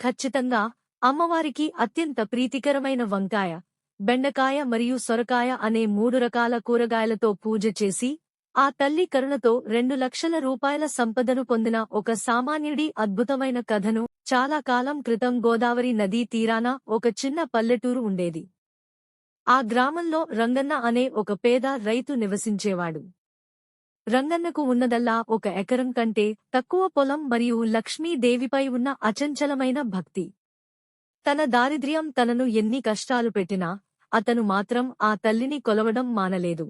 ఖచ్చితంగా అమ్మవారికి అత్యంత ప్రీతికరమైన వంకాయ బెండకాయ మరియు సొరకాయ అనే మూడు రకాల కూరగాయలతో పూజ చేసి ఆ తల్లి కరుణతో రెండు లక్షల రూపాయల సంపదను పొందిన ఒక సామాన్యుడి అద్భుతమైన కథను చాలా కాలం క్రితం గోదావరి నదీ తీరాన ఒక చిన్న పల్లెటూరు ఉండేది. ఆ గ్రామంలో రంగన్న అనే ఒక పేద రైతు నివసించేవాడు. రంగన్నకు ఉన్నదల్లా ఒక ఎకరం కంటే తక్కువ పొలం మరియు లక్ష్మీదేవిపై ఉన్న అచంచలమైన భక్తి. తన దారిద్ర్యం తనను ఎన్ని కష్టాలు పెట్టినా అతను మాత్రం ఆ తల్లిని కొలవడం మానలేదు.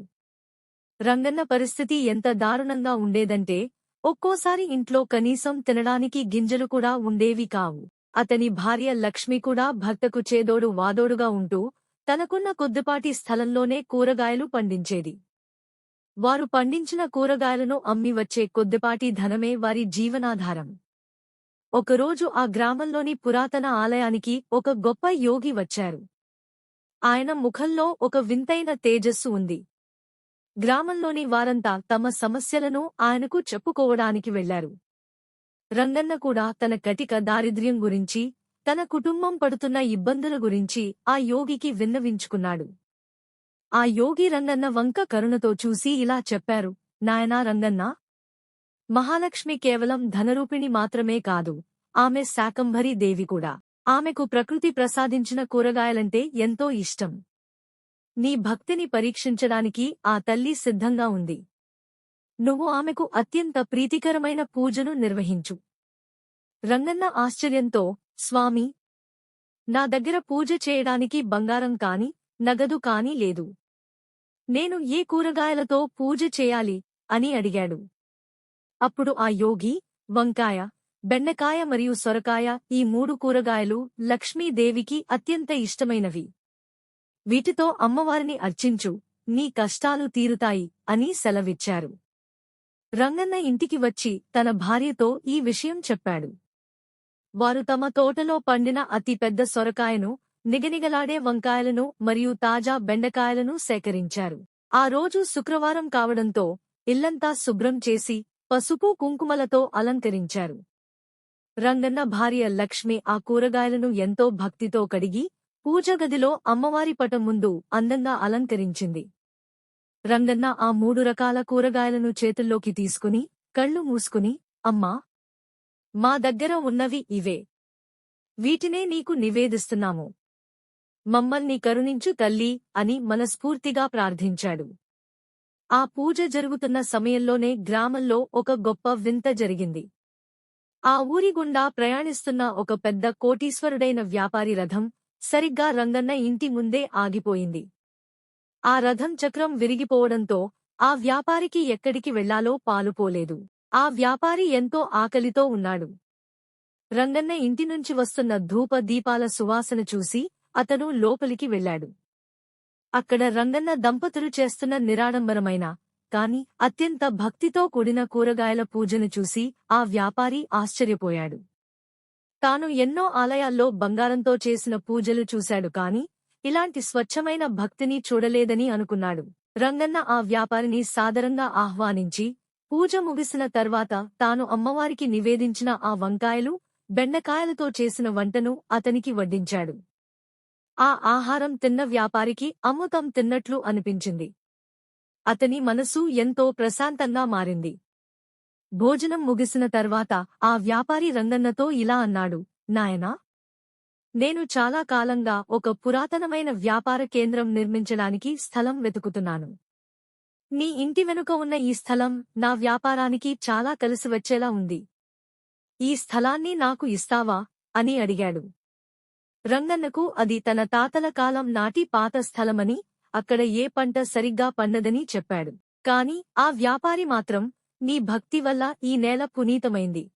రంగన్న పరిస్థితి ఎంత దారుణంగా ఉండేదంటే ఒక్కోసారి ఇంట్లో కనీసం తినడానికి గింజలు కూడా ఉండేవి కావు. అతని భార్య లక్ష్మి కూడా భర్తకు చేదోడు వాదోడుగా ఉంటూ తనకున్న కొద్దిపాటి స్థలంలోనే కూరగాయలు పండించేది. వారు పండించిన కూరగాయలను అమ్మి వచ్చే కొద్దిపాటి ధనమే వారి జీవనాధారం. ఒకరోజు ఆ గ్రామంలోని పురాతన ఆలయానికి ఒక గొప్ప యోగి వచ్చారు. ఆయన ముఖంలో ఒక వింతైన తేజస్సు ఉంది. గ్రామంలోని వారంతా తమ సమస్యలను ఆయనకు చెప్పుకోవడానికి వెళ్ళారు రంగన్న కూడా తన కటిక దారిద్ర్యం గురించి తన కుటుంబం పడుతున్న ఇబ్బందుల గురించి ఆ యోగికి విన్నవించుకున్నాడు. ఆ యోగి రంగన్న వంక కరుణతో చూసి ఇలా చెప్పారు నాయనా రంగన్న మహాలక్ష్మి కేవలం ధనరూపిణి మాత్రమే కాదు ఆమె శాకంభరి దేవి కూడా. ఆమెకు ప్రకృతి ప్రసాదించిన కూరగాయలంటే ఎంతో ఇష్టం. నీ భక్తిని పరీక్షించడానికి ఆ తల్లి సిద్ధంగా ఉంది. నువ్వు ఆమెకు అత్యంత ప్రీతికరమైన పూజను నిర్వహించు. రంగన్న ఆశ్చర్యంతో స్వామి నా దగ్గర పూజ చేయడానికి బంగారం కాని నగదు కాని లేదు. నేను ఏ కూరగాయలతో పూజ చేయాలి? అని అడిగాడు. అప్పుడు ఆ యోగి వంకాయ బెండకాయ మరియు సొరకాయ ఈ మూడు కూరగాయలు లక్ష్మీదేవికి అత్యంత ఇష్టమైనవి. వీటితో అమ్మవారిని అర్చించు నీ కష్టాలు తీరుతాయి అని సెలవిచ్చారు. రంగన్న ఇంటికి వచ్చి తన భార్యతో ఈ విషయం చెప్పాడు. వారు తమ తోటలో పండిన అతి పెద్ద సొరకాయను నిగనిగలాడే వంకాయలను మరియు తాజా బెండకాయలను సేకరించారు. ఆ రోజు శుక్రవారం కావడంతో ఇల్లంతా శుభ్రం చేసి పసుపు కుంకుమలతో అలంకరించారు. రంగన్న భార్య లక్ష్మి ఆ కూరగాయలను ఎంతో భక్తితో కడిగి పూజగదిలో అమ్మవారి పటం ముందు అందంగా అలంకరించింది. రంగన్న ఆ మూడు రకాల కూరగాయలను చేతుల్లోకి తీసుకుని కళ్ళు మూసుకుని అమ్మా మా దగ్గర ఉన్నవి ఇవే. వీటినే నీకు నివేదిస్తున్నాము. మమ్మల్ని కరుణించు తల్లి అని మనస్ఫూర్తిగా ప్రార్థించాడు. ఆ పూజ జరుగుతున్న సమయంలోనే గ్రామంలో ఒక గొప్ప వింత జరిగింది. ఆ ఊరి గుండా ప్రయాణిస్తున్న ఒక పెద్ద కోటీశ్వరుడైన వ్యాపారి రథం సరిగ్గా రంగన్న ఇంటి ముందే ఆగిపోయింది. ఆ రథం చక్రం విరిగిపోవడంతో ఆ వ్యాపారికి ఎక్కడికి వెళ్ళాలో పాలుపోలేదు ఆ వ్యాపారి ఎంతో ఆకలితో ఉన్నాడు. రంగన్న ఇంటి నుంచి వస్తున్న ధూప దీపాల సువాసన చూసి అతను లోపలికి వెళ్ళాడు అక్కడ రంగన్న దంపతులు చేస్తున్న నిరాడంబరమైన కాని అత్యంత భక్తితో కూడిన కూరగాయల పూజను చూసి ఆ వ్యాపారి ఆశ్చర్యపోయాడు. తాను ఎన్నో ఆలయాల్లో బంగారంతో చేసిన పూజలు చూశాడు కాని ఇలాంటి స్వచ్ఛమైన భక్తిని చూడలేదని అనుకున్నాడు. రంగన్న ఆ వ్యాపారిని సాదరంగా ఆహ్వానించి పూజ ముగిసిన తర్వాత తాను అమ్మవారికి నివేదించిన ఆ వంకాయలు బెండకాయలతో చేసిన వంటను అతనికి వడ్డించాడు. ఆ ఆహారం తిన్న వ్యాపారికి అమృతం తిన్నట్లు అనిపించింది. అతని మనసు ఎంతో ప్రశాంతంగా మారింది. భోజనం ముగిసిన తర్వాత ఆ వ్యాపారి రంగన్నతో ఇలా అన్నాడు నాయనా నేను చాలా కాలంగా ఒక పురాతనమైన వ్యాపార కేంద్రం నిర్మించడానికి స్థలం వెతుకుతున్నాను. నీ ఇంటి వెనుక ఉన్న ఈ స్థలం నా వ్యాపారానికి చాలా కలిసి వచ్చేలా ఉంది. ఈ స్థలాన్ని నాకు ఇస్తావా? అని అడిగాడు. రంగన్నకు అది తన తాతల కాలం నాటి పాత స్థలమని అక్కడ ఏ పంట సరిగ్గా పండదని చెప్పాడు. కాని ఆ వ్యాపారి మాత్రం నీ భక్తి వల్ల ఈ నేల పునీతమైంది.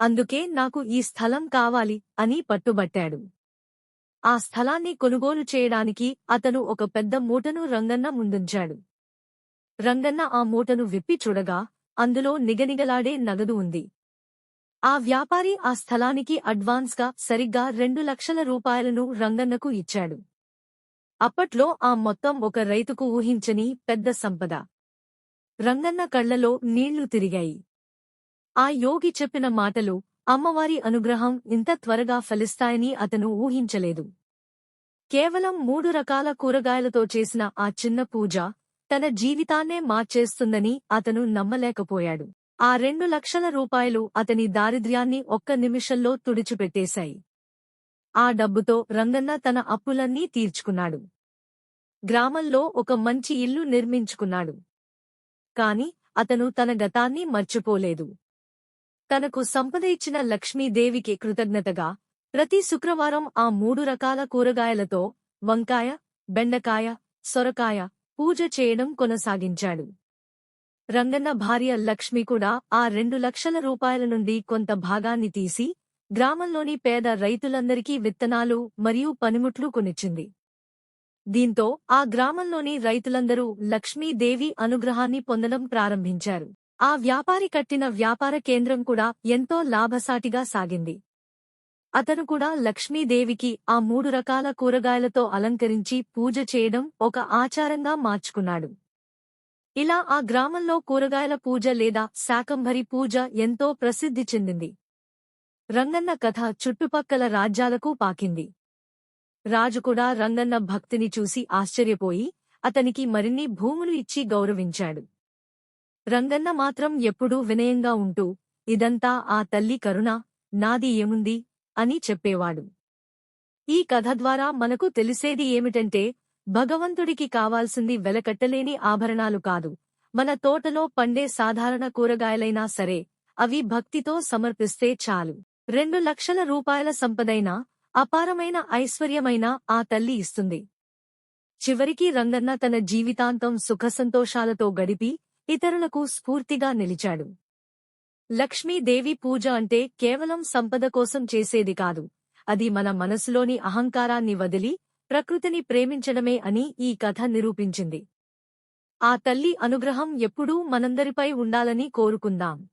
అందుకే నాకు ఈ స్థలం కావాలి అని పట్టుబట్టాడు. ఆ స్థలాన్ని కొనుగోలు చేయడానికి అతను ఒక పెద్ద మూటను రంగన్న ముందుంచాడు. రంగన్న ఆ మూటను విప్పి చూడగా అందులో నిగనిగలాడే నగదు ఉంది. ఆ వ్యాపారి ఆ స్థలానికి అడ్వాన్స్గా సరిగ్గా రెండు లక్షల రూపాయలను రంగన్నకు ఇచ్చాడు. అప్పట్లో ఆ మొత్తం ఒక రైతుకు ఊహించని పెద్ద సంపద. రంగన్న కళ్ళలో నీళ్ళు తిరిగాయి. ఆ యోగి చెప్పిన మాటలు అమ్మవారి అనుగ్రహం ఇంత త్వరగా ఫలిస్తాయని అతను ఊహించలేదు. కేవలం మూడు రకాల కూరగాయలతో చేసిన ఆ చిన్న పూజ తన జీవితాన్నే మార్చేస్తుందని అతను నమ్మలేకపోయాడు. ఆ రెండు లక్షల రూపాయలు అతని దారిద్ర్యాన్ని ఒక్క నిమిషంలో తుడిచిపెట్టేశాయి. ఆ డబ్బుతో రంగన్న తన అప్పులన్నీ తీర్చుకున్నాడు. గ్రామంలో ఒక మంచి ఇల్లు నిర్మించుకున్నాడు. కాని అతను తన గతాన్ని మర్చిపోలేదు. తనకు సంపద ఇచ్చిన లక్ష్మీదేవికి కృతజ్ఞతగా ప్రతి శుక్రవారం ఆ మూడు రకాల కూరగాయలతో వంకాయ బెండకాయ సొరకాయ పూజ చేయడం కొనసాగించాడు. రంగన్న భార్య లక్ష్మి కూడా ఆ రెండు లక్షల రూపాయల నుండి కొంత భాగాన్ని తీసి గ్రామంలోని పేద రైతులందరికీ విత్తనాలు మరియు పనిముట్లు కొనిచ్చింది. దీంతో ఆ గ్రామంలోని రైతులందరూ లక్ష్మీదేవి అనుగ్రహాన్ని పొందడం ప్రారంభించారు. ఆ వ్యాపారి కట్టిన వ్యాపార కేంద్రం కూడా ఎంతో లాభసాటిగా సాగింది. అతను కూడా లక్ష్మీదేవికి ఆ మూడు రకాల కూరగాయలతో అలంకరించి పూజ చేయడం ఒక ఆచారంగా మార్చుకున్నాడు. ఇలా ఆ గ్రామంలో కూరగాయల పూజ లేదా శాకంభరి పూజ ఎంతో ప్రసిద్ధి చెందింది. రంగన్న కథ చుట్టుపక్కల రాజ్యాలకు పాకింది. రాజు కూడా రంగన్న భక్తిని చూసి ఆశ్చర్యపోయి అతనికి మరిన్ని భూములు ఇచ్చి గౌరవించాడు. రంగన్న మాత్రం ఎప్పుడూ వినయంగా ఉంటూ ఇదంతా ఆ తల్లి కరుణ నాది ఏముంది? అని చెప్పేవాడు. ఈ కథ ద్వారా మనకు తెలిసేది ఏమిటంటే భగవంతుడికి కావాల్సింది వెలకట్టలేని ఆభరణాలు కాదు. మన తోటలో పండే సాధారణ కూరగాయలైనా సరే అవి భక్తితో సమర్పిస్తే చాలు. రెండు లక్షల రూపాయల సంపదైనా అపారమైన ఐశ్వర్యమైన ఆ తల్లి ఇస్తుంది. చివరికి రంగన్న తన జీవితాంతం సుఖసంతోషాలతో గడిపి ఇతరులకు స్ఫూర్తిగా నిలిచాడు. లక్ష్మీదేవి పూజ అంటే కేవలం సంపద కోసం చేసేది కాదు. అది మన మనసులోని అహంకారాన్ని వదిలి ప్రకృతిని ప్రేమించడమే అని ఈ కథ నిరూపించింది. ఆ తల్లి అనుగ్రహం ఎప్పుడూ మనందరిపై ఉండాలని కోరుకుందాం.